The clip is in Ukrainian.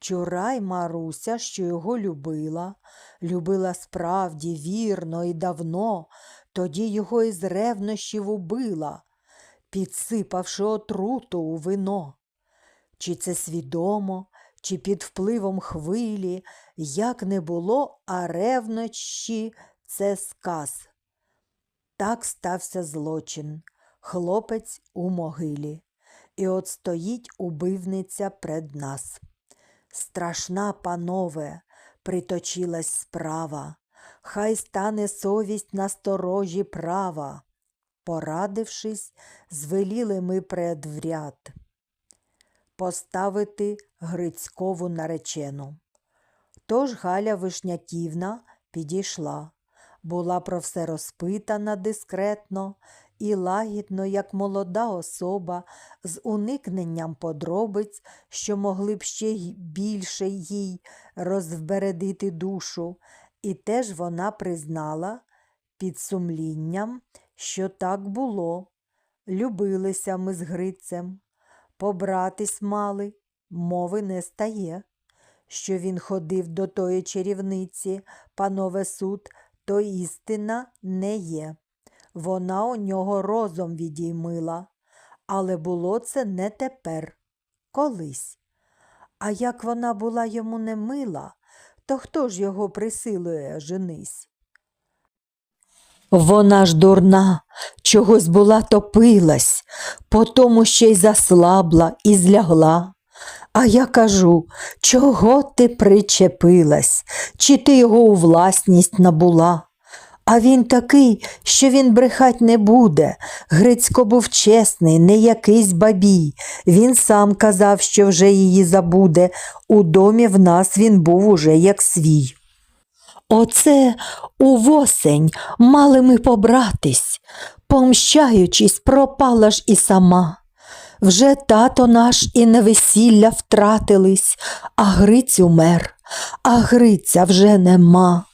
Чурай Маруся, що його любила, любила справді вірно і давно, тоді його із ревнощів убила, підсипавши отруту у вино. Чи це свідомо, чи під впливом хвилі, як не було, а ревнощі це сказ. Так стався злочин, хлопець у могилі, і от стоїть убивниця пред нас. Страшна, панове, приточилась справа, хай стане совість на сторожі права. Порадившись, звеліли ми предвряд поставити Грицькову наречену. Тож Галя Вишняківна підійшла, була про все розпитана дискретно і лагідно, як молода особа, з уникненням подробиць, що могли б ще більше їй розвбередити душу, і теж вона признала під сумлінням, що так було. Любилися ми з Грицем, побратись мали, мови не стає. Що він ходив до тої чарівниці, панове суд, то істина не є. Вона у нього розум відіймила, але було це не тепер, колись. А як вона була йому не мила, то хто ж його присилує женись? Вона ж дурна, чогось була топилась, потому ще й заслабла і злягла. А я кажу, чого ти причепилась, чи ти його у власність набула? А він такий, що він брехать не буде. Грицько був чесний, не якийсь бабій. Він сам казав, що вже її забуде. У домі в нас він був уже як свій. Оце у восень мали ми побратись, помщаючись, пропала ж і сама. Вже тато наш і на весілля втратились, а Гриць умер, а Гриця вже нема.